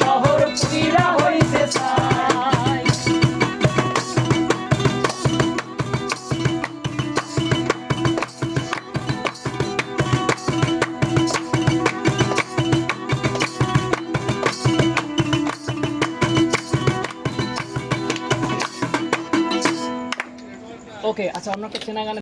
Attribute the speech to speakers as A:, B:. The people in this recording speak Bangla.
A: শহর ওকে আচ্ছা অন্য একটা চেনা গান